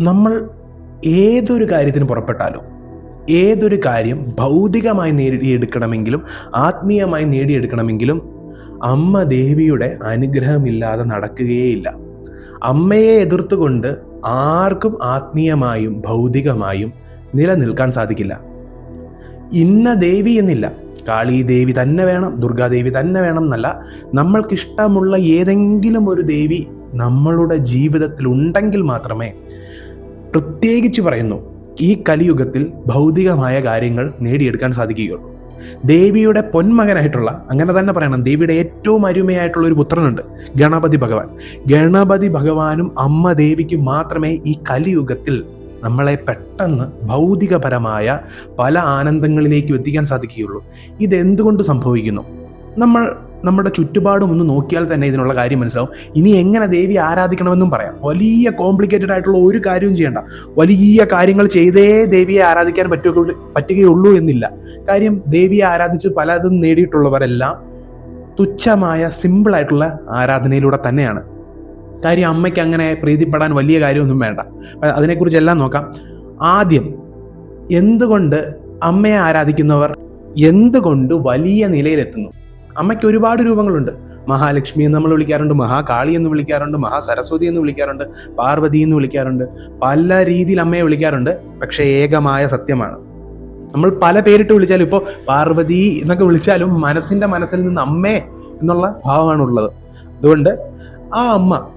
നമ്മൾ ഏതൊരു കാര്യത്തിന് പുറപ്പെട്ടാലും ഏതൊരു കാര്യം ഭൗതികമായി നേടിയെടുക്കണമെങ്കിലും ആത്മീയമായി നേടിയെടുക്കണമെങ്കിലും അമ്മ ദേവിയുടെ അനുഗ്രഹമില്ലാതെ നടക്കുകയില്ല അമ്മയെ എതിർത്തുകൊണ്ട് ആർക്കും ആത്മീയമായും ഭൗതികമായും നിലനിൽക്കാൻ സാധിക്കില്ല. ഇന്ന ദേവി എന്നില്ല. കാളി ദേവി തന്നെ വേണം ദുർഗാദേവി തന്നെ വേണം എന്നല്ല. നമ്മൾക്കിഷ്ടമുള്ള ഏതെങ്കിലും ഒരു ദേവി നമ്മളുടെ ജീവിതത്തിൽ ഉണ്ടെങ്കിൽ മാത്രമേ പ്രത്യേകിച്ച് പറയുന്നു ഈ കലിയുഗത്തിൽ ഭൗതികമായ കാര്യങ്ങൾ നേടിയെടുക്കാൻ സാധിക്കുകയുള്ളൂ. ദേവിയുടെ പൊന്മകനായിട്ടുള്ള അങ്ങനെ തന്നെ പറയണം ദേവിയുടെ ഏറ്റവും അരുമയായിട്ടുള്ള ഒരു പുത്രനുണ്ട് ഗണപതി ഭഗവാൻ. ഗണപതി ഭഗവാനും അമ്മ ദേവിക്കും മാത്രമേ ഈ കലിയുഗത്തിൽ നമ്മളെ പെട്ടെന്ന് ഭൗതികപരമായ പല ആനന്ദങ്ങളിലേക്കും എത്തിക്കാൻ സാധിക്കുകയുള്ളൂ. ഇതെന്തുകൊണ്ട് സംഭവിക്കുന്നു? നമ്മൾ നമ്മുടെ ചുറ്റുപാടും ഒന്ന് നോക്കിയാൽ തന്നെ ഇതിനുള്ള കാര്യം മനസ്സിലാവും. ഇനി എങ്ങനെ ദേവി ആരാധിക്കണമെന്നും പറയാം. വലിയ കോംപ്ലിക്കേറ്റഡ് ആയിട്ടുള്ള ഒരു കാര്യവും ചെയ്യണ്ട. വലിയ കാര്യങ്ങൾ ചെയ്തേ ദേവിയെ ആരാധിക്കാൻ പറ്റുക പറ്റുകയുള്ളൂ എന്നില്ല. കാര്യം ദേവിയെ ആരാധിച്ച് പലതും നേടിയിട്ടുള്ളവരെല്ലാം തുച്ഛമായ സിമ്പിളായിട്ടുള്ള ആരാധനയിലൂടെ തന്നെയാണ്. കാര്യം അമ്മയ്ക്ക് അങ്ങനെ പ്രീതിപ്പെടാൻ വലിയ കാര്യമൊന്നും വേണ്ട. അതിനെക്കുറിച്ച് അതിനെക്കുറിച്ചെല്ലാം നോക്കാം. ആദ്യം എന്തുകൊണ്ട് അമ്മയെ ആരാധിക്കുന്നവർ എന്തുകൊണ്ട് വലിയ നിലയിലെത്തുന്നു? അമ്മയ്ക്ക് ഒരുപാട് രൂപങ്ങളുണ്ട്. മഹാലക്ഷ്മി എന്ന് നമ്മൾ വിളിക്കാറുണ്ട് മഹാകാളി എന്ന് വിളിക്കാറുണ്ട് മഹാസരസ്വതി എന്ന് വിളിക്കാറുണ്ട് പാർവതി എന്ന് വിളിക്കാറുണ്ട്. പല രീതിയിൽ അമ്മയെ വിളിക്കാറുണ്ട് പക്ഷേ ഏകമായ സത്യമാണ്. നമ്മൾ പല പേരിട്ട് വിളിച്ചാലും ഇപ്പോൾ പാർവതി എന്നൊക്കെ വിളിച്ചാലും മനസ്സിന്റെ മനസ്സിൽ നിന്ന് അമ്മേ എന്നുള്ള ഭാവമാണ് ഉള്ളത് അതുകൊണ്ട് ആ അമ്മ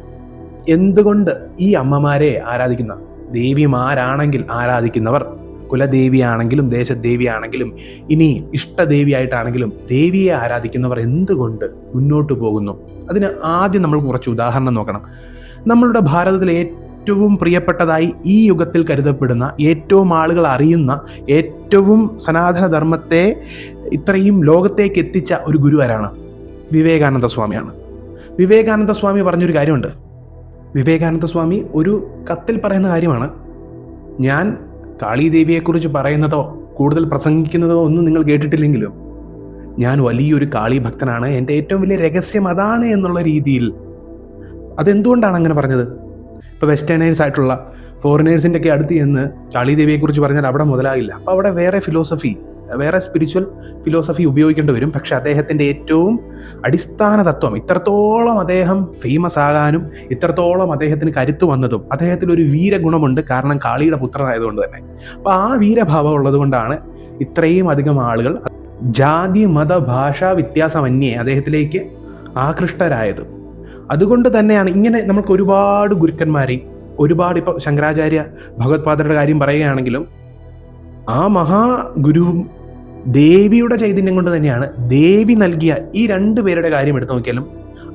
എന്തുകൊണ്ട് ഈ അമ്മമാരെ ആരാധിക്കുന്ന? ദേവിമാരാണെങ്കിൽ ആരാധിക്കുന്നവർ? കുലദേവിയാണെങ്കിലും ദേശദേവിയാണെങ്കിലും ഇനി ഇഷ്ടദേവിയായിട്ടാണെങ്കിലും ദേവിയെ ആരാധിക്കുന്നവർ എന്തുകൊണ്ട് മുന്നോട്ട് പോകുന്നു? അതിന് ആദ്യം നമ്മൾ കുറച്ച് ഉദാഹരണം നോക്കണം. നമ്മളുടെ ഭാരതത്തിലെ ഏറ്റവും പ്രിയപ്പെട്ടതായി ഈ യുഗത്തിൽ കരുതപ്പെടുന്ന ഏറ്റവും ആളുകൾ അറിയുന്ന ഏറ്റവും സനാതനധർമ്മത്തെ ഇത്രയും ലോകത്തേക്ക് എത്തിച്ച ഒരു ഗുരു ആരാണ്? വിവേകാനന്ദ സ്വാമിയാണ്. വിവേകാനന്ദ സ്വാമി പറഞ്ഞൊരു കാര്യമുണ്ട്. വിവേകാനന്ദ സ്വാമി ഒരു കത്തിൽ പറയുന്ന കാര്യമാണ്. ഞാൻ കാളീദേവിയെക്കുറിച്ച് പറയുന്നതോ കൂടുതൽ പ്രസംഗിക്കുന്നതോ ഒന്നും നിങ്ങൾ കേട്ടിട്ടില്ലെങ്കിലും ഞാൻ വലിയൊരു കാളി ഭക്തനാണ് എന്റെ ഏറ്റവും വലിയ രഹസ്യം അതാണ് എന്നുള്ള രീതിയിൽ. അതെന്തുകൊണ്ടാണ് അങ്ങനെ പറഞ്ഞത്? ഇപ്പോൾ വെസ്റ്റേണേഴ്സ് ആയിട്ടുള്ള ഫോറിനേഴ്സിന്റെ ഒക്കെ അടുത്ത് ചെന്ന് കാളീദേവിയെക്കുറിച്ച് പറഞ്ഞാൽ അവിടെ മുതലാകില്ല. അപ്പോൾ അവിടെ വേറെ ഫിലോസഫി വേറെ സ്പിരിച്വൽ ഫിലോസഫി ഉപയോഗിക്കേണ്ടി വരും. പക്ഷെ അദ്ദേഹത്തിന്റെ ഏറ്റവും അടിസ്ഥാന തത്വം ഇത്രത്തോളം അദ്ദേഹം ഫേമസ് ആകാനും ഇത്രത്തോളം അദ്ദേഹത്തിന് കരുത്ത് വന്നതും അദ്ദേഹത്തിൽ ഒരു വീരഗുണമുണ്ട്. കാരണം കാളിയുടെ പുത്രനായതുകൊണ്ട് തന്നെ. അപ്പം ആ വീരഭാവം ഉള്ളത് കൊണ്ടാണ് ഇത്രയും അധികം ആളുകൾ ജാതി മത ഭാഷാ വ്യത്യാസമന്യേ അദ്ദേഹത്തിലേക്ക് ആകൃഷ്ടരായത്. അതുകൊണ്ട് തന്നെയാണ് ഇങ്ങനെ നമുക്ക് ഒരുപാട് ഗുരുക്കന്മാരെയും ഒരുപാട് ഇപ്പോൾ ശങ്കരാചാര്യ ഭഗവത്പാദരുടെ കാര്യം പറയുകയാണെങ്കിലും ആ മഹാഗുരുവും ദേവിയുടെ ചൈതന്യം കൊണ്ട് തന്നെയാണ് ദേവി നൽകിയ ഈ രണ്ടു പേരുടെ കാര്യം എടുത്തു നോക്കിയാലും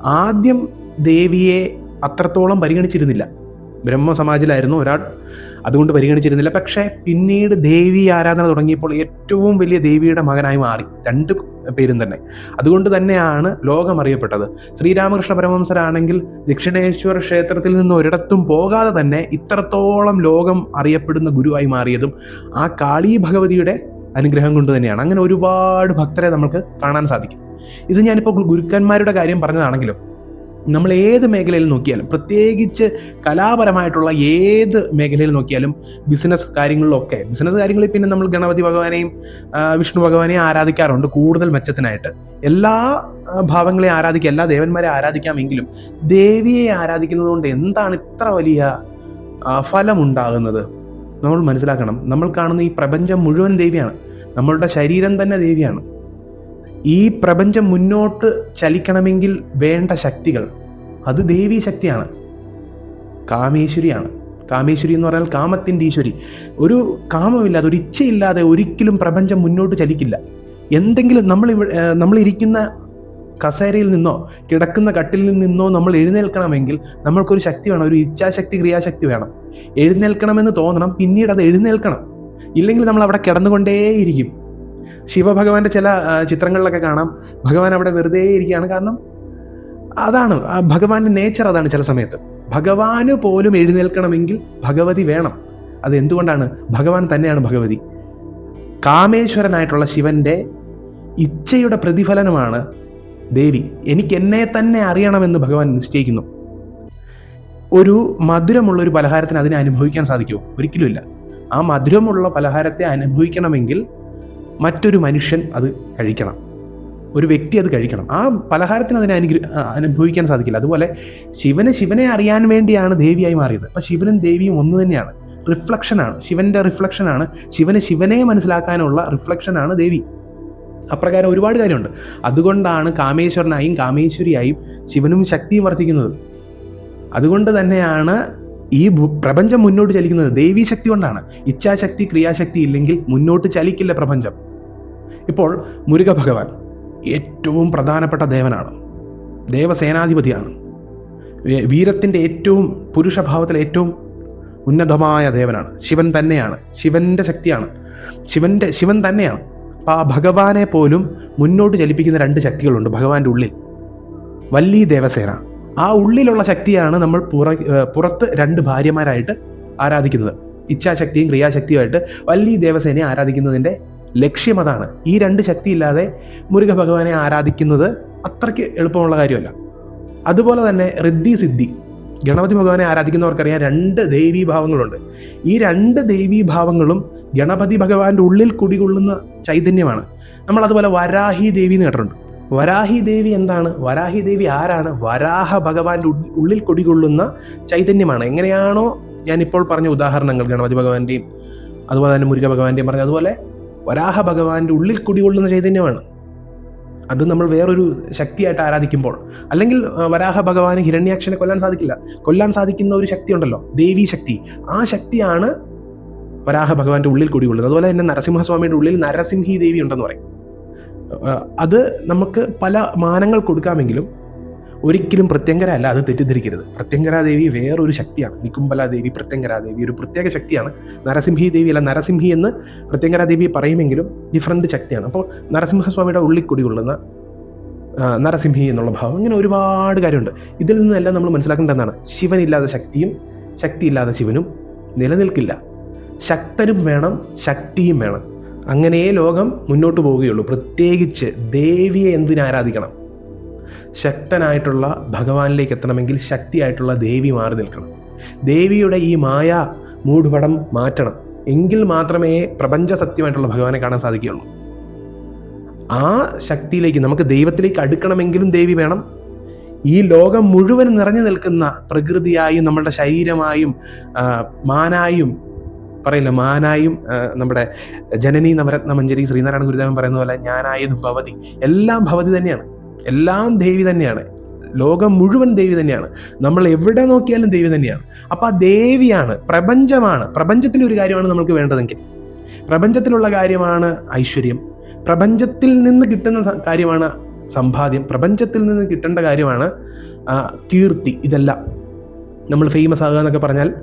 ആദ്യം ദേവിയെ അത്രത്തോളം പരിഗണിച്ചിരുന്നില്ല. ബ്രഹ്മസമാജിലായിരുന്നു ഒരാൾ അതുകൊണ്ട് പരിഗണിച്ചിരുന്നില്ല. പക്ഷേ പിന്നീട് ദേവി ആരാധന തുടങ്ങിയപ്പോൾ ഏറ്റവും വലിയ ദേവിയുടെ മകനായി മാറി. രണ്ട് പേരും തന്നെ. അതുകൊണ്ട് തന്നെയാണ് ലോകം അറിയപ്പെട്ടത്. ശ്രീരാമകൃഷ്ണ പരമഹംസരാണെങ്കിൽ ദക്ഷിണേശ്വര ക്ഷേത്രത്തിൽ നിന്ന് ഒരിടത്തും പോകാതെ തന്നെ ഇത്രത്തോളം ലോകം അറിയപ്പെടുന്ന ഗുരുവായി മാറിയതും ആ കാളി ഭഗവതിയുടെ അനുഗ്രഹം കൊണ്ട് തന്നെയാണ്. അങ്ങനെ ഒരുപാട് ഭക്തരെ നമുക്ക് കാണാൻ സാധിക്കും. ഇത് ഞാനിപ്പോൾ ഗുരുക്കന്മാരുടെ കാര്യം പറഞ്ഞതാണെങ്കിലും നമ്മൾ ഏത് മേഖലയിൽ നോക്കിയാലും പ്രത്യേകിച്ച് കലാപരമായിട്ടുള്ള ഏത് മേഖലയിൽ നോക്കിയാലും ബിസിനസ് കാര്യങ്ങളിലൊക്കെ ബിസിനസ് കാര്യങ്ങളിൽ പിന്നെ നമ്മൾ ഗണപതി ഭഗവാനെയും വിഷ്ണു ഭഗവാനെയും ആരാധിക്കാറുണ്ട് കൂടുതൽ മെച്ചത്തിനായിട്ട്. എല്ലാ ഭാവങ്ങളെയും ആരാധിക്കുക എല്ലാ ദേവന്മാരെ ആരാധിക്കാമെങ്കിലും ദേവിയെ ആരാധിക്കുന്നത് കൊണ്ട് എന്താണ് ഇത്ര വലിയ ഫലമുണ്ടാകുന്നത്? നമ്മൾ മനസ്സിലാക്കണം. നമ്മൾ കാണുന്ന ഈ പ്രപഞ്ചം മുഴുവൻ ദേവിയാണ്. നമ്മളുടെ ശരീരം തന്നെ ദേവിയാണ്. ഈ പ്രപഞ്ചം മുന്നോട്ട് ചലിക്കണമെങ്കിൽ വേണ്ട ശക്തികൾ. അത് ദേവീ ശക്തിയാണ്. കാമേശ്വരിയാണ്. കാമേശ്വരി എന്ന് പറഞ്ഞാൽ കാമത്തിന്റെ ഈശ്വരി. ഒരു കാമമില്ലാതെ ഒരു ഇച്ഛയില്ലാതെ ഒരിക്കലും പ്രപഞ്ചം മുന്നോട്ട് ചലിക്കില്ല. എന്തെങ്കിലും നമ്മൾ നമ്മളിരിക്കുന്ന കസേരയിൽ നിന്നോ കിടക്കുന്ന കട്ടിലിൽ നിന്നോ നമ്മൾ എഴുന്നേൽക്കണമെങ്കിൽ നമ്മൾക്കൊരു ശക്തി വേണം ഒരു ഇച്ഛാശക്തി ക്രിയാശക്തി വേണം. എഴുന്നേൽക്കണമെന്ന് തോന്നണം പിന്നീട് അത് എഴുന്നേൽക്കണം. ഇല്ലെങ്കിൽ നമ്മൾ അവിടെ കിടന്നുകൊണ്ടേയിരിക്കും. ശിവഭഗവാന്റെ ചില ചിത്രങ്ങളിലൊക്കെ കാണാം. ഭഗവാൻ അവിടെ വെറുതെ ഇരിക്കുകയാണ്. കാരണം അതാണ് ഭഗവാന്റെ നേച്ചർ അതാണ് ചില സമയത്ത്. ഭഗവാന് പോലും എഴുന്നേൽക്കണമെങ്കിൽ ഭഗവതി വേണം. അത് എന്തുകൊണ്ടാണ്? ഭഗവാൻ തന്നെയാണ് ഭഗവതി. കാമേശ്വരനായിട്ടുള്ള ശിവന്റെ ഇച്ഛയുടെ പ്രതിഫലനമാണ് ദേവി. എനിക്ക് എന്നെ തന്നെ അറിയണമെന്ന് ഭഗവാൻ നിശ്ചയിക്കുന്നു. ഒരു മധുരമുള്ള ഒരു പലഹാരത്തിന് അതിനെ അനുഭവിക്കാൻ സാധിക്കുമോ? ഒരിക്കലുമില്ല. ആ മധുരമുള്ള പലഹാരത്തെ അനുഭവിക്കണമെങ്കിൽ മറ്റൊരു മനുഷ്യൻ അത് കഴിക്കണം. ഒരു വ്യക്തി അത് കഴിക്കണം. ആ പലഹാരത്തിന് അതിനെ അനുഗ്ര അനുഭവിക്കാൻ സാധിക്കില്ല. അതുപോലെ ശിവന് ശിവനെ അറിയാൻ വേണ്ടിയാണ് ദേവിയായി മാറിയത്. അപ്പം ശിവനും ദേവിയും ഒന്ന് തന്നെയാണ്. റിഫ്ലക്ഷനാണ് ശിവന്റെ റിഫ്ലക്ഷനാണ് ശിവന് ശിവനെ മനസ്സിലാക്കാനുള്ള റിഫ്ലക്ഷനാണ് ദേവി. അപ്രകാരം ഒരുപാട് കാര്യമുണ്ട്. അതുകൊണ്ടാണ് കാമേശ്വരനായും കാമേശ്വരിയായും ശിവനും ശക്തിയും വർദ്ധിക്കുന്നത് അതുകൊണ്ട് തന്നെയാണ് ഈ പ്രപഞ്ചം മുന്നോട്ട് ചലിക്കുന്നത് ദൈവീ ശക്തി കൊണ്ടാണ്. ഇച്ഛാശക്തി ക്രിയാശക്തി ഇല്ലെങ്കിൽ മുന്നോട്ട് ചലിക്കില്ല പ്രപഞ്ചം. ഇപ്പോൾ മുരുക ഭഗവാൻ ഏറ്റവും പ്രധാനപ്പെട്ട ദേവനാണ്. ദേവസേനാധിപതിയാണ്. വീരത്തിന്റെ ഏറ്റവും പുരുഷഭാവത്തിൽ ഏറ്റവും ഉന്നതമായ ദേവനാണ്. ശിവൻ തന്നെയാണ്. ശിവന്റെ ശക്തിയാണ്. ശിവന്റെ ശിവൻ തന്നെയാണ്. അപ്പം ആ ഭഗവാനെ പോലും മുന്നോട്ട് ചലിപ്പിക്കുന്ന രണ്ട് ശക്തികളുണ്ട് ഭഗവാന്റെ ഉള്ളിൽ. വല്ലീ ദേവസേന. ആ ഉള്ളിലുള്ള ശക്തിയാണ് നമ്മൾ പുറ പുറത്ത് രണ്ട് ഭാര്യമാരായിട്ട് ആരാധിക്കുന്നത്. ഇച്ഛാശക്തിയും ക്രിയാശക്തിയുമായിട്ട് വലിയ ദേവസേനയെ ആരാധിക്കുന്നതിന്റെ ലക്ഷ്യം അതാണ്. ഈ രണ്ട് ശക്തിയില്ലാതെ മുരുക ഭഗവാനെ ആരാധിക്കുന്നത് അത്രയ്ക്ക് എളുപ്പമുള്ള കാര്യമല്ല. അതുപോലെ തന്നെ റിദ്ധി സിദ്ധി. ഗണപതി ഭഗവാനെ ആരാധിക്കുന്നവർക്കറിയാം രണ്ട് ദേവീ ഭാവങ്ങളുണ്ട്. ഈ രണ്ട് ദേവീ ഭാവങ്ങളും ഗണപതി ഭഗവാന്റെ ഉള്ളിൽ കുടികൊള്ളുന്ന ചൈതന്യമാണ്. നമ്മൾ അതുപോലെ വരാഹി ദേവി എന്ന് കേട്ടിട്ടുണ്ട്. വരാഹി ദേവി എന്താണ്? വരാഹി ദേവി ആരാണ്? വരാഹ ഭഗവാന്റെ ഉള്ളിൽ കുടികൊള്ളുന്ന ചൈതന്യമാണ്. എങ്ങനെയാണോ ഞാനിപ്പോൾ പറഞ്ഞ ഉദാഹരണങ്ങൾ ഗണപതി ഭഗവാന്റെയും അതുപോലെ തന്നെ മുരുക ഭഗവാന്റെയും പറഞ്ഞു അതുപോലെ വരാഹ ഭഗവാന്റെ ഉള്ളിൽ കുടികൊള്ളുന്ന ചൈതന്യമാണ്. അത് നമ്മൾ വേറൊരു ശക്തിയായിട്ട് ആരാധിക്കുമ്പോൾ അല്ലെങ്കിൽ വരാഹ ഭഗവാന് ഹിരണ്യാക്ഷനെ കൊല്ലാൻ സാധിക്കില്ല. കൊല്ലാൻ സാധിക്കുന്ന ഒരു ശക്തി ഉണ്ടല്ലോ ദേവീ ശക്തി. ആ ശക്തിയാണ് വരാഹ ഭഗവാന്റെ ഉള്ളിൽ കുടികൊള്ളുന്നത്. അതുപോലെ തന്നെ നരസിംഹസ്വാമിയുടെ ഉള്ളിൽ നരസിംഹി ദേവി ഉണ്ടെന്ന് പറയും. അത് നമുക്ക് പല മാനങ്ങൾ കൊടുക്കാമെങ്കിലും ഒരിക്കലും പ്രത്യങ്കര അല്ല അത് തെറ്റിദ്ധരിക്കരുത്. പ്രത്യങ്കരാദേവി വേറൊരു ശക്തിയാണ്. നിക്കുംബലാദേവി പ്രത്യങ്കരാദേവി പ്രത്യങ്കര ദേവി ഒരു പ്രത്യേക ശക്തിയാണ്. നരസിംഹി ദേവി അല്ല നരസിംഹി എന്ന് പ്രത്യങ്കരാദേവി പറയുമെങ്കിലും ഡിഫറെന്റ് ശക്തിയാണ്. അപ്പോൾ നരസിംഹസ്വാമിയുടെ ഉള്ളിൽ കൂടികൊള്ളുന്ന നരസിംഹി എന്നുള്ള ഭാവം. ഇങ്ങനെ ഒരുപാട് കാര്യമുണ്ട്. ഇതിൽ നിന്നെല്ലാം നമ്മൾ മനസ്സിലാക്കേണ്ടതാണ് ശിവനില്ലാതെ ശക്തിയും ശക്തിയില്ലാതെ ശിവനും നിലനിൽക്കില്ല. ശക്തനും വേണം ശക്തിയും വേണം. അങ്ങനെയേ ലോകം മുന്നോട്ട് പോവുകയുള്ളൂ. പ്രത്യേകിച്ച് ദേവിയെ എന്തിനു ആരാധിക്കണം? ശക്തനായിട്ടുള്ള ഭഗവാനിലേക്ക് എത്തണമെങ്കിൽ ശക്തിയായിട്ടുള്ള ദേവി മാറി നിൽക്കണം. ദേവിയുടെ ഈ മായ മൂടുപടം മാറ്റണം. എങ്കിൽ മാത്രമേ പ്രപഞ്ച സത്യമായിട്ടുള്ള ഭഗവാനെ കാണാൻ സാധിക്കുകയുള്ളൂ. ആ ശക്തിയിലേക്ക് നമുക്ക് ദൈവത്തിലേക്ക് അടുക്കണമെങ്കിലും ദേവി വേണം. ഈ ലോകം മുഴുവൻ നിറഞ്ഞു നിൽക്കുന്ന പ്രകൃതിയായും നമ്മളുടെ ശരീരമായും മാനായും പറയില്ല മാനായും നമ്മുടെ ജനനി നവരത്ന മഞ്ജരി ശ്രീനാരായണ ഗുരുദേവൻ പറയുന്ന പോലെ ഞാനായതും ഭവതി. എല്ലാം ഭവതി തന്നെയാണ്. എല്ലാം ദേവി തന്നെയാണ്. ലോകം മുഴുവൻ ദേവി തന്നെയാണ്. നമ്മൾ എവിടെ നോക്കിയാലും ദേവി തന്നെയാണ്. അപ്പൊ ആ ദേവിയാണ് പ്രപഞ്ചമാണ്. പ്രപഞ്ചത്തിന്റെ ഒരു കാര്യമാണ് നമുക്ക് വേണ്ടതെങ്കിൽ. പ്രപഞ്ചത്തിലുള്ള കാര്യമാണ് ഐശ്വര്യം. പ്രപഞ്ചത്തിൽ നിന്ന് കിട്ടുന്ന കാര്യമാണ് സമ്പാദ്യം. പ്രപഞ്ചത്തിൽ നിന്ന് കിട്ടേണ്ട കാര്യമാണ് കീർത്തി. ഇതെല്ലാം. നമ്മൾ ഫേമസ് ആകുക എന്നൊക്കെ പറഞ്ഞാൽ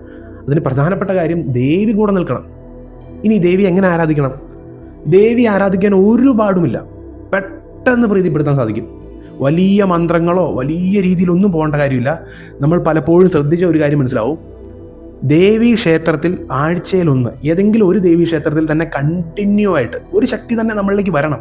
അതിന് പ്രധാനപ്പെട്ട കാര്യം ദേവി കൂടെ നിൽക്കണം. ഇനി ദേവി എങ്ങനെ ആരാധിക്കണം? ദേവി ആരാധിക്കാൻ ഒരു പാടുമില്ല. പെട്ടെന്ന് പ്രീതിപ്പെടുത്താൻ സാധിക്കും. വലിയ മന്ത്രങ്ങളോ വലിയ രീതിയിലൊന്നും പോകേണ്ട കാര്യമില്ല. നമ്മൾ പലപ്പോഴും ശ്രദ്ധിച്ച ഒരു കാര്യം മനസ്സിലാവും. ദേവീ ക്ഷേത്രത്തിൽ ആഴ്ചയിലൊന്ന് ഏതെങ്കിലും ഒരു ദേവീ ക്ഷേത്രത്തിൽ തന്നെ കണ്ടിന്യൂ ആയിട്ട് ഒരു ശക്തി തന്നെ നമ്മളിലേക്ക് വരണം.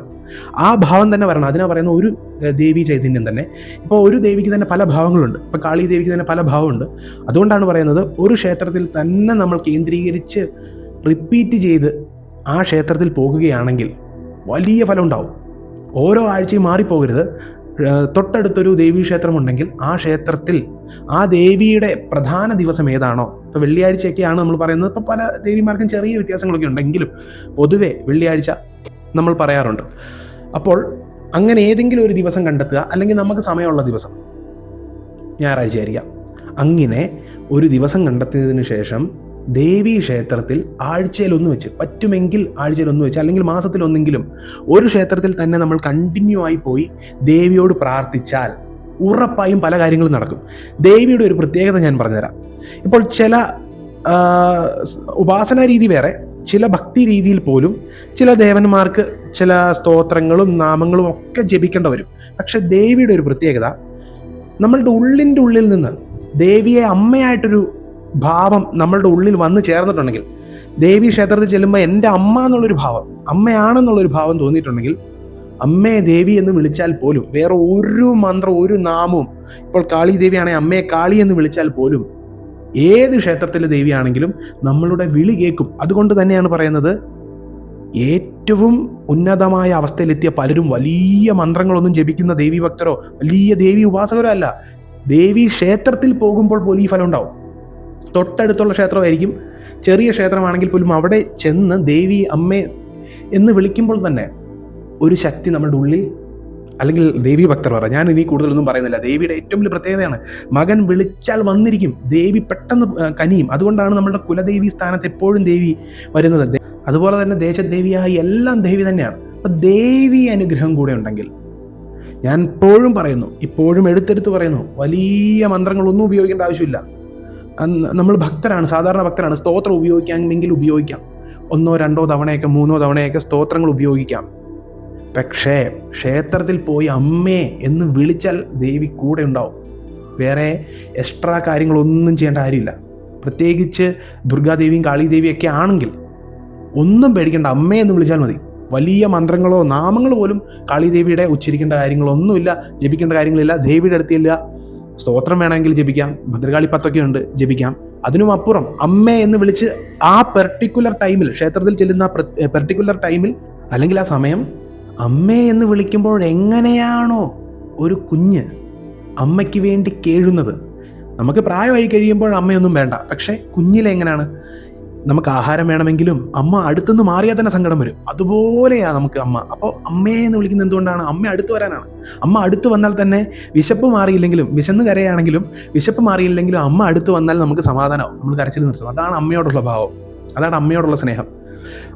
ആ ഭാവം തന്നെ വരണം. അതിനാ പറയുന്ന ഒരു ദേവി ചൈതന്യം തന്നെ. ഇപ്പോൾ ഒരു ദേവിക്ക് തന്നെ പല ഭാവങ്ങളുണ്ട്. ഇപ്പോൾ കാളി ദേവിക്ക് തന്നെ പല ഭാവമുണ്ട്. അതുകൊണ്ടാണ് പറയുന്നത് ഒരു ക്ഷേത്രത്തിൽ തന്നെ നമ്മൾ കേന്ദ്രീകരിച്ച് റിപ്പീറ്റ് ചെയ്ത് ആ ക്ഷേത്രത്തിൽ പോകുകയാണെങ്കിൽ വലിയ ഫലം ഉണ്ടാവും. ഓരോ ആഴ്ചയും മാറിപ്പോകരുത്. തൊട്ടടുത്തൊരു ക്ഷേത്രമുണ്ടെങ്കിൽ ആ ക്ഷേത്രത്തിൽ ആ ദേവിയുടെ പ്രധാന ദിവസം ഏതാണോ? ഇപ്പോൾ വെള്ളിയാഴ്ചയൊക്കെയാണ് നമ്മൾ പറയുന്നത്. ഇപ്പോൾ പല ദേവിമാർക്കും ചെറിയ വ്യത്യാസങ്ങളൊക്കെ ഉണ്ടെങ്കിലും പൊതുവെ വെള്ളിയാഴ്ച നമ്മൾ പറയാറുണ്ട്. അപ്പോൾ അങ്ങനെ ഏതെങ്കിലും ഒരു ദിവസം കണ്ടെത്തുക അല്ലെങ്കിൽ നമുക്ക് സമയമുള്ള ദിവസം ഞായറാഴ്ച ആയിരിക്കാം. അങ്ങനെ ഒരു ദിവസം കണ്ടെത്തിയതിനു ശേഷം ദേവീ ക്ഷേത്രത്തിൽ ആഴ്ചയിൽ ഒന്ന് വെച്ച് പറ്റുമെങ്കിൽ ആഴ്ചയിൽ ഒന്ന് വെച്ച് അല്ലെങ്കിൽ മാസത്തിൽ ഒന്നെങ്കിലും ഒരു ക്ഷേത്രത്തിൽ തന്നെ നമ്മൾ കണ്ടിന്യൂ ആയി പോയി ദേവിയോട് പ്രാർത്ഥിച്ചാൽ ഉറപ്പായും പല കാര്യങ്ങളും നടക്കും. ദേവിയുടെ ഒരു പ്രത്യേകത ഞാൻ പറഞ്ഞുതരാം. ഇപ്പോൾ ചില ഉപാസന രീതി വേറെ ചില ഭക്തി രീതിയിൽ പോലും ചില ദേവന്മാർക്ക് ചില സ്തോത്രങ്ങളും നാമങ്ങളും ഒക്കെ ജപിക്കേണ്ട വരും. പക്ഷെ ദേവിയുടെ ഒരു പ്രത്യേകത നമ്മളുടെ ഉള്ളിന്റെ ഉള്ളിൽ നിന്ന് ദേവിയെ അമ്മയായിട്ടൊരു ഭാവം നമ്മളുടെ ഉള്ളിൽ വന്ന് ചേർന്നിട്ടുണ്ടെങ്കിൽ ദേവി ക്ഷേത്രത്തിൽ ചെല്ലുമ്പോൾ എന്റെ അമ്മ എന്നുള്ളൊരു ഭാവം അമ്മയാണെന്നുള്ളൊരു ഭാവം തോന്നിയിട്ടുണ്ടെങ്കിൽ അമ്മയെ ദേവി എന്ന് വിളിച്ചാൽ പോലും വേറെ ഒരു മന്ത്രം ഒരു നാമവും ഇപ്പോൾ കാളി ദേവിയാണെങ്കിൽ അമ്മയെ കാളി എന്ന് വിളിച്ചാൽ പോലും ഏത് ക്ഷേത്രത്തിലെ ദേവിയാണെങ്കിലും നമ്മളുടെ വിളി കേൾക്കും. അതുകൊണ്ട് തന്നെയാണ് പറയുന്നത് ഏറ്റവും ഉന്നതമായ അവസ്ഥയിലെത്തിയ പലരും വലിയ മന്ത്രങ്ങളൊന്നും ജപിക്കുന്ന ദേവി ഭക്തരോ വലിയ ദേവി ഉപാസകരോ അല്ല. ദേവി ക്ഷേത്രത്തിൽ പോകുമ്പോൾ പോലും ഈ ഫലം ഉണ്ടാവും. തൊട്ടടുത്തുള്ള ക്ഷേത്രമായിരിക്കും. ചെറിയ ക്ഷേത്രമാണെങ്കിൽ പോലും അവിടെ ചെന്ന് ദേവി അമ്മ എന്ന് വിളിക്കുമ്പോൾ തന്നെ ഒരു ശക്തി നമ്മുടെ ഉള്ളിൽ അല്ലെങ്കിൽ ദേവി ഭക്തർ പറ ഞാൻ ഇനി കൂടുതലൊന്നും പറയുന്നില്ല. ദേവിയുടെ ഏറ്റവും വലിയ പ്രത്യേകതയാണ് മകൻ വിളിച്ചാൽ വന്നിരിക്കും. ദേവി പെട്ടെന്ന് കനിയും. അതുകൊണ്ടാണ് നമ്മുടെ കുലദേവി സ്ഥാനത്ത് എപ്പോഴും ദേവി വരുന്നത്. അതുപോലെ തന്നെ ദേശദേവിയായി എല്ലാം ദേവി തന്നെയാണ്. അപ്പം ദേവി അനുഗ്രഹം കൂടെ ഉണ്ടെങ്കിൽ ഞാൻ ഇപ്പോഴും പറയുന്നു ഇപ്പോഴും എടുത്തെടുത്ത് പറയുന്നു വലിയ മന്ത്രങ്ങളൊന്നും ഉപയോഗിക്കേണ്ട ആവശ്യമില്ല. നമ്മൾ ഭക്തരാണ് സാധാരണ ഭക്തരാണ്. സ്തോത്രം ഉപയോഗിക്കാമെങ്കിൽ ഉപയോഗിക്കാം. ഒന്നോ രണ്ടോ തവണയൊക്കെ മൂന്നോ തവണയൊക്കെ സ്തോത്രങ്ങൾ ഉപയോഗിക്കാം. പക്ഷേ ക്ഷേത്രത്തിൽ പോയി അമ്മേ എന്ന് വിളിച്ചാൽ ദേവി കൂടെ ഉണ്ടാവും. വേറെ എക്സ്ട്രാ കാര്യങ്ങളൊന്നും ചെയ്യേണ്ട കാര്യമില്ല. പ്രത്യേകിച്ച് ദുർഗാദേവിയും കാളിദേവിയൊക്കെ ആണെങ്കിൽ ഒന്നും പേടിക്കേണ്ട. അമ്മേ എന്ന് വിളിച്ചാൽ മതി. വലിയ മന്ത്രങ്ങളോ നാമങ്ങൾ പോലും കാളിദേവിയുടെ ഉച്ചരിക്കേണ്ട കാര്യങ്ങളൊന്നുമില്ല ജപിക്കേണ്ട കാര്യങ്ങളില്ല ദേവിയുടെ അടുത്തില്ല സ്തോത്രം വേണമെങ്കിൽ ജപിക്കാം ഭദ്രകാളി പത്തൊക്കെ ഉണ്ട് ജപിക്കാം. അതിനും അപ്പുറം അമ്മ എന്ന് വിളിച്ച് ആ പെർട്ടിക്കുലർ ടൈമിൽ ക്ഷേത്രത്തിൽ ചെല്ലുന്ന പെർട്ടിക്കുലർ ടൈമിൽ അല്ലെങ്കിൽ ആ സമയം അമ്മേ എന്ന് വിളിക്കുമ്പോൾ എങ്ങനെയാണോ ഒരു കുഞ്ഞ് അമ്മയ്ക്ക് വേണ്ടി കേഴുന്നത്. നമുക്ക് പ്രായമായി കഴിയുമ്പോൾ അമ്മയൊന്നും വേണ്ട പക്ഷേ കുഞ്ഞിലെ എങ്ങനെയാണ് നമുക്ക് ആഹാരം വേണമെങ്കിലും അമ്മ അടുത്തുനിന്ന് മാറിയാൽ തന്നെ സങ്കടം വരും. അതുപോലെയാണ് നമുക്ക് അമ്മ. അപ്പോൾ അമ്മയെ എന്ന് വിളിക്കുന്നത് എന്തുകൊണ്ടാണ്? അമ്മ അടുത്ത് വരാനാണ്. അമ്മ അടുത്ത് വന്നാൽ തന്നെ വിശപ്പ് മാറിയില്ലെങ്കിലും വിശന്ന് കരയാണെങ്കിലും വിശപ്പ് മാറിയില്ലെങ്കിലും അമ്മ അടുത്ത് വന്നാൽ നമുക്ക് സമാധാനമാവും. നമ്മൾ കരച്ചിൽ നിർത്തും. അതാണ് അമ്മയോടുള്ള ഭാവം. അതാണ് അമ്മയോടുള്ള സ്നേഹം.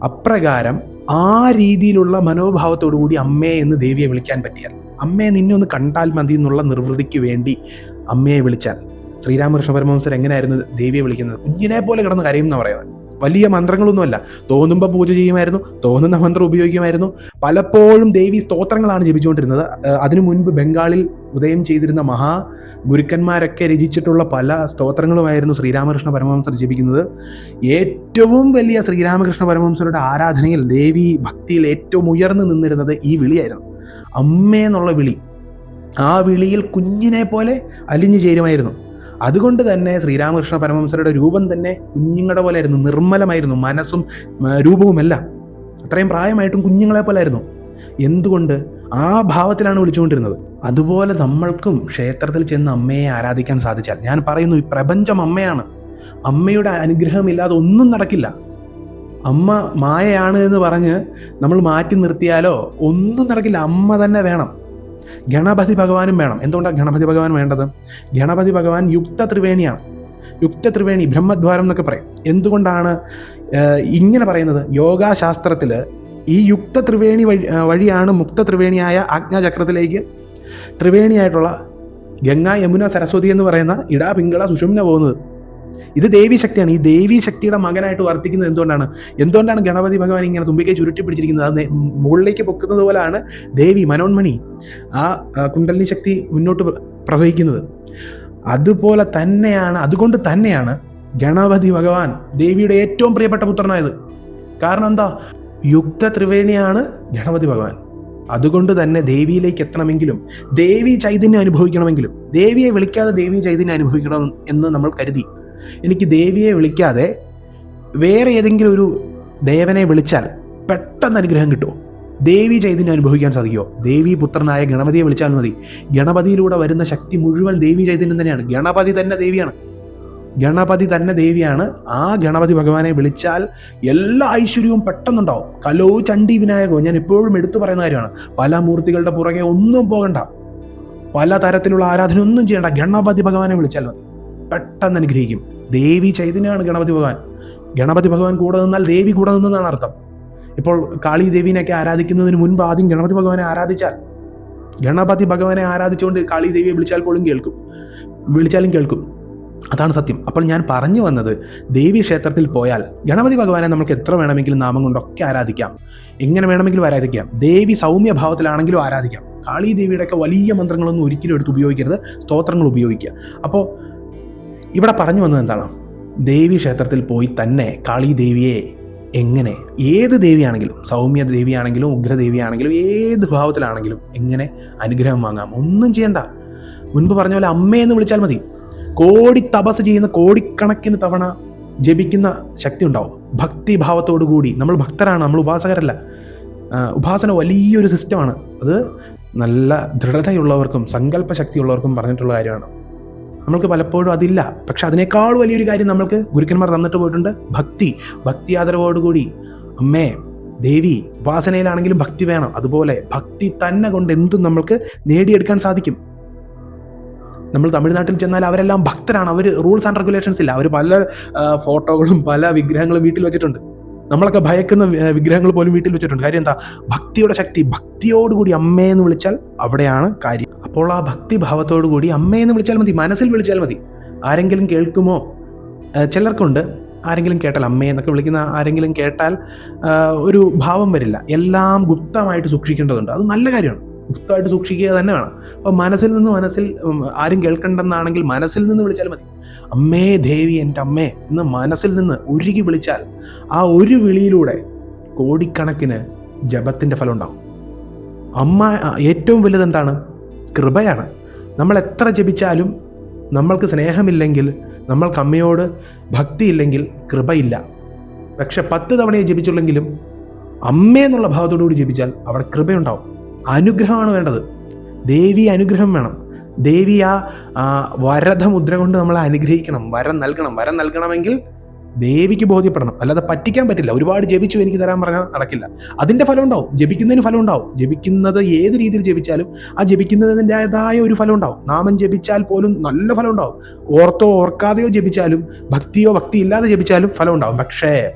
അപ്രകാരം ആ രീതിയിലുള്ള മനോഭാവത്തോടു കൂടി അമ്മയെ എന്ന് ദേവിയെ വിളിക്കാൻ പറ്റിയാൽ അമ്മയെ നിന്നെ ഒന്ന് കണ്ടാൽ മതി എന്നുള്ള നിർവൃതിക്ക് വേണ്ടി അമ്മയെ വിളിച്ചാൽ ശ്രീരാമകൃഷ്ണ പരമഹംസർ എങ്ങനെയായിരുന്നു ദേവിയെ വിളിക്കുന്നത്? കുഞ്ഞിനെ പോലെ കിടന്ന് കരയും എന്ന് പറയുന്നത്. വലിയ മന്ത്രങ്ങളൊന്നുമല്ല. തോന്നുമ്പോൾ പൂജ ചെയ്യുമായിരുന്നു തോന്നുന്ന മന്ത്രം ഉപയോഗിക്കുമായിരുന്നു. പലപ്പോഴും ദേവി സ്തോത്രങ്ങളാണ് ജപിച്ചുകൊണ്ടിരുന്നത്. അതിനു മുൻപ് ബംഗാളിൽ ഉദയം ചെയ്തിരുന്ന മഹാ ഗുരുക്കന്മാരൊക്കെ രചിച്ചിട്ടുള്ള പല സ്തോത്രങ്ങളുമായിരുന്നു ശ്രീരാമകൃഷ്ണ പരമഹംസർ ജപിക്കുന്നത്. ഏറ്റവും വലിയ ശ്രീരാമകൃഷ്ണ പരമഹംസരുടെ ആരാധനയിൽ ദേവി ഭക്തിയിൽ ഏറ്റവും ഉയർന്നു നിന്നിരുന്നത് ഈ വിളിയായിരുന്നു. അമ്മേ എന്നുള്ള വിളി. ആ വിളിയിൽ കുഞ്ഞിനെ പോലെ അലിഞ്ഞു ചേരുമായിരുന്നു. അതുകൊണ്ട് തന്നെ ശ്രീരാമകൃഷ്ണ പരമഹംസരുടെ രൂപം തന്നെ കുഞ്ഞുങ്ങളുടെ പോലെ ആയിരുന്നു നിർമ്മലമായിരുന്നു. മനസ്സും രൂപവും രൂപവുമെല്ലാം. അത്രയും പ്രായമായിട്ടും കുഞ്ഞുങ്ങളെ പോലെ ആയിരുന്നു എന്തുകൊണ്ട് ആ ഭാവത്തിലാണ് വിളിച്ചുകൊണ്ടിരുന്നത്? അതുപോലെ നമ്മൾക്കും ക്ഷേത്രത്തിൽ ചെന്ന് അമ്മയെ ആരാധിക്കാൻ സാധിച്ചാൽ. ഞാൻ പറയുന്നു ഈ പ്രപഞ്ചം അമ്മയാണ്. അമ്മയുടെ അനുഗ്രഹം ഇല്ലാതെ ഒന്നും നടക്കില്ല. അമ്മ മായയാണ് എന്ന് പറഞ്ഞ് നമ്മൾ മാറ്റി നിർത്തിയാലോ? ഒന്നും നടക്കില്ല. അമ്മ തന്നെ വേണം. ഗണപതി ഭഗവാനും വേണം. എന്തുകൊണ്ടാണ് ഗണപതി ഭഗവാൻ വേണ്ടത്? ഗണപതി ഭഗവാൻ യുക്ത ത്രിവേണിയാണ്. യുക്ത ത്രിവേണി ബ്രഹ്മദ്വാരം എന്നൊക്കെ പറയും. എന്തുകൊണ്ടാണ് ഇങ്ങനെ പറയുന്നത്? യോഗാശാസ്ത്രത്തിൽ ഈ യുക്ത ത്രിവേണി വഴി വഴിയാണ് മുക്ത ത്രിവേണിയായ ആജ്ഞാചക്രത്തിലേക്ക് ത്രിവേണിയായിട്ടുള്ള ഗംഗ യമുന സരസ്വതി എന്ന് പറയുന്ന ഇടാ പിങ്കള സുഷുമ്ന പോകുന്നത്. ഇത് ദേവി ശക്തിയാണ്. ഈ ദേവി ശക്തിയുടെ മകനായിട്ട് വർത്തിക്കുന്നത് എന്തുകൊണ്ടാണ്? എന്തുകൊണ്ടാണ് ഗണപതി ഭഗവാൻ ഇങ്ങനെ തുമ്പിക്കൈ ചുരുട്ടി പിടിച്ചിരിക്കുന്നത്? അത് മുകളിലേക്ക് പൊക്കുന്നത് പോലെയാണ് ദേവി മനോന്മണി ആ കുണ്ടലിനി ശക്തി മുന്നോട്ട് പ്ര- പ്രവഹിക്കുന്നത്. അതുപോലെ തന്നെയാണ് അതുകൊണ്ട് തന്നെയാണ് ഗണപതി ഭഗവാൻ ദേവിയുടെ ഏറ്റവും പ്രിയപ്പെട്ട പുത്രനായത്. കാരണം എന്താ? യുക്ത ത്രിവേണിയാണ് ഗണപതി ഭഗവാൻ. അതുകൊണ്ട് തന്നെ ദേവിയിലേക്ക് എത്തണമെങ്കിലും ദേവി ചൈതന്യം അനുഭവിക്കണമെങ്കിലും ദേവിയെ വിളിക്കാതെ ദേവി ചൈതന്യം അനുഭവിക്കണം എന്ന് നമ്മൾ കരുതി. എനിക്ക് ദേവിയെ വിളിക്കാതെ വേറെ ഏതെങ്കിലും ഒരു ദേവനെ വിളിച്ചാൽ പെട്ടെന്ന് അനുഗ്രഹം കിട്ടുമോ? ദേവി ചൈതന്യം അനുഭവിക്കാൻ സാധിക്കുമോ? ദേവി പുത്രനായ ഗണപതിയെ വിളിച്ചാൽ മതി. ഗണപതിയിലൂടെ വരുന്ന ശക്തി മുഴുവൻ ദേവി ചൈതന്യം തന്നെയാണ്. ഗണപതി തന്നെ ദേവിയാണ്. ഗണപതി തന്നെ ദേവിയാണ്. ആ ഗണപതി ഭഗവാനെ വിളിച്ചാൽ എല്ലാ ഐശ്വര്യവും പെട്ടെന്നുണ്ടാവും. കലോ ചണ്ഡി വിനായകോ ഞാൻ എപ്പോഴും എടുത്തു പറയുന്ന കാര്യമാണ്. പല മൂർത്തികളുടെ പുറകെ ഒന്നും പോകണ്ട. പല തരത്തിലുള്ള ആരാധന ഒന്നും ചെയ്യണ്ട. ഗണപതി ഭഗവാനെ വിളിച്ചാൽ മതി. പെട്ടെന്ന് അനുഗ്രഹിക്കും. ദേവി ചൈതന്യമാണ് ഗണപതി ഭഗവാൻ. ഗണപതി ഭഗവാൻ കൂടെ നിന്നാൽ ദേവി കൂടെ നിന്നെന്നാണ് അർത്ഥം. ഇപ്പോൾ കാളി ദേവീനെയൊക്കെ ആരാധിക്കുന്നതിന് മുൻപ് ആദ്യം ഗണപതി ഭഗവാനെ ആരാധിച്ചാൽ ഗണപതി ഭഗവാനെ ആരാധിച്ചുകൊണ്ട് കാളി ദേവിയെ വിളിച്ചാൽ പോലും കേൾക്കും. വിളിച്ചാലും കേൾക്കും. അതാണ് സത്യം. അപ്പോൾ ഞാൻ പറഞ്ഞു വന്നത് ദേവി ക്ഷേത്രത്തിൽ പോയാൽ ഗണപതി ഭഗവാനെ നമുക്ക് എത്ര വേണമെങ്കിലും നാമം കൊണ്ടൊക്കെ ആരാധിക്കാം. എങ്ങനെ വേണമെങ്കിലും ആരാധിക്കാം. ദേവി സൗമ്യഭാവത്തിലാണെങ്കിലും ആരാധിക്കാം. കാളി ദേവിയുടെ ഒക്കെ വലിയ മന്ത്രങ്ങളൊന്നും ഒരിക്കലും എടുത്ത് ഉപയോഗിക്കരുത്. സ്തോത്രങ്ങൾ ഉപയോഗിക്കുക. അപ്പോൾ ഇവിടെ പറഞ്ഞു വന്നത് എന്താണ്? ദേവി ക്ഷേത്രത്തിൽ പോയി തന്നെ കാളി ദേവിയെ എങ്ങനെ ഏത് ദേവിയാണെങ്കിലും സൗമ്യ ദേവിയാണെങ്കിലും ഉഗ്രദേവിയാണെങ്കിലും ഏത് ഭാവത്തിലാണെങ്കിലും എങ്ങനെ അനുഗ്രഹം വാങ്ങാം? ഒന്നും ചെയ്യണ്ട. മുൻപ് പറഞ്ഞ പോലെ അമ്മയെന്ന് വിളിച്ചാൽ മതി. കോടി തപസ് ചെയ്യുന്ന കോടിക്കണക്കിന് തവണ ജപിക്കുന്ന ശക്തി ഉണ്ടാവും. ഭക്തിഭാവത്തോടു കൂടി. നമ്മൾ ഭക്തരാണ് നമ്മൾ ഉപാസകരല്ല. ഉപാസന വലിയൊരു സിസ്റ്റമാണ് അത് നല്ല ദൃഢതയുള്ളവർക്കും സങ്കല്പശക്തിയുള്ളവർക്കും പറഞ്ഞിട്ടുള്ള കാര്യമാണ്. നമ്മൾക്ക് പലപ്പോഴും അതില്ല. പക്ഷെ അതിനേക്കാൾ വലിയൊരു കാര്യം നമ്മൾക്ക് ഗുരുക്കന്മാർ തന്നിട്ട് പോയിട്ടുണ്ട്. ഭക്തി. ഭക്തി ആദരവോടുകൂടി. അമ്മേ ദേവി ഉപാസനയിലാണെങ്കിലും ഭക്തി വേണം. അതുപോലെ ഭക്തി തന്നെ കൊണ്ട് എന്തും നമ്മൾക്ക് നേടിയെടുക്കാൻ സാധിക്കും. നമ്മൾ തമിഴ്നാട്ടിൽ ചെന്നാൽ അവരെല്ലാം ഭക്തരാണ്. അവർ റൂൾസ് ആൻഡ് റെഗുലേഷൻസ് ഇല്ല. അവർ പല ഫോട്ടോകളും പല വിഗ്രഹങ്ങളും വീട്ടിൽ വെച്ചിട്ടുണ്ട്. നമ്മളൊക്കെ ഭയക്കുന്ന വിഗ്രഹങ്ങൾ പോലും വീട്ടിൽ വെച്ചിട്ടുണ്ട്. കാര്യം എന്താ? ഭക്തിയുടെ ശക്തി ഭക്തിയോടുകൂടി അമ്മയെന്ന് വിളിച്ചാൽ അവിടെയാണ് കാര്യം. അപ്പോൾ ആ ഭക്തി ഭാവത്തോടു കൂടി അമ്മേ എന്ന് വിളിച്ചാൽ മതി മനസ്സിൽ വിളിച്ചാൽ മതി. ആരെങ്കിലും കേൾക്കുമോ? ചിലർക്കുണ്ട്. ആരെങ്കിലും കേട്ടാൽ അമ്മയെന്നൊക്കെ വിളിക്കുന്ന ആരെങ്കിലും കേട്ടാൽ ഒരു ഭാവം വരില്ല. എല്ലാം ഗുപ്തമായിട്ട് സൂക്ഷിക്കേണ്ടതുണ്ട്. അത് നല്ല കാര്യമാണ്. ഗുപ്തമായിട്ട് സൂക്ഷിക്കുക തന്നെ വേണം. അപ്പോൾ മനസ്സിൽ നിന്ന് മനസ്സിൽ ആരും കേൾക്കണ്ടെന്നാണെങ്കിൽ മനസ്സിൽ നിന്ന് വിളിച്ചാൽ മതി. അമ്മേ ദേവി എന്റെ അമ്മേ എന്ന് മനസ്സിൽ നിന്ന് ഉരുകി വിളിച്ചാൽ ആ ഒരു വിളിയിലൂടെ കോടിക്കണക്കിന് ജപത്തിന്റെ ഫലം ഉണ്ടാവും. അമ്മ ഏറ്റവും വലുത് എന്താണ്? കൃപയാണ്. നമ്മൾ എത്ര ജപിച്ചാലും നമ്മൾക്ക് സ്നേഹമില്ലെങ്കിൽ നമ്മൾക്ക് അമ്മയോട് ഭക്തിയില്ലെങ്കിൽ കൃപയില്ല. പക്ഷെ പത്ത് തവണയെ ജപിച്ചുള്ളെങ്കിലും അമ്മ എന്നുള്ള ഭാവത്തോടു കൂടി ജപിച്ചാൽ അവിടെ കൃപയുണ്ടാവും. അനുഗ്രഹമാണ് വേണ്ടത്. ദേവി അനുഗ്രഹം വേണം. ദേവി ആ വരധ മുദ്ര കൊണ്ട് നമ്മളെ അനുഗ്രഹിക്കണം വരം നൽകണം. വരം നൽകണമെങ്കിൽ ദേവിക്ക് ബോധ്യപ്പെടണം. അല്ലാതെ പറ്റിക്കാൻ പറ്റില്ല. ഒരുപാട് ജപിച്ചു എനിക്ക് തരാൻ പറഞ്ഞാൽ നടക്കില്ല. അതിന്റെ ഫലം ഉണ്ടാവും. ജപിക്കുന്നതിന് ഫലം ഉണ്ടാവും. ജപിക്കുന്നത് ഏത് രീതിയിൽ ജപിച്ചാലും ആ ജപിക്കുന്നതിന്റെതായ ഒരു ഫലം ഉണ്ടാവും. നാമം ജപിച്ചാൽ പോലും നല്ല ഫലം ഉണ്ടാവും. ഓർത്തോ ഓർക്കാതെയോ ജപിച്ചാലും ഭക്തിയോ ഭക്തി ഇല്ലാതെ ജപിച്ചാലും ഫലം ഉണ്ടാവും. പക്ഷേ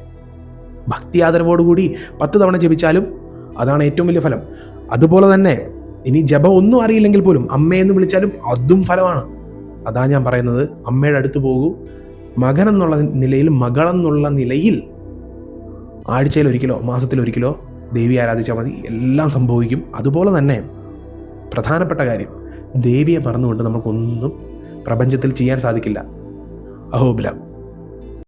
ഭക്തി ആദരവോടുകൂടി പത്ത് തവണ ജപിച്ചാലും അതാണ് ഏറ്റവും വലിയ ഫലം. അതുപോലെ തന്നെ ഇനി ജപം ഒന്നും അറിയില്ലെങ്കിൽ പോലും അമ്മയെന്ന് വിളിച്ചാലും അതും ഫലമാണ്. അതാ ഞാൻ പറയുന്നത്. അമ്മയുടെ അടുത്ത് പോകൂ. മകൻ എന്നുള്ള നിലയിൽ മകളെന്നുള്ള നിലയിൽ ആഴ്ചയിൽ ഒരിക്കലോ മാസത്തിൽ ഒരിക്കലോ ദേവി ആരാധിച്ചാൽ മതി. എല്ലാം സംഭവിക്കും. അതുപോലെ തന്നെ പ്രധാനപ്പെട്ട കാര്യം ദേവിയെ പറഞ്ഞുകൊണ്ട് നമുക്കൊന്നും പ്രപഞ്ചത്തിൽ ചെയ്യാൻ സാധിക്കില്ല. അഹോബിലം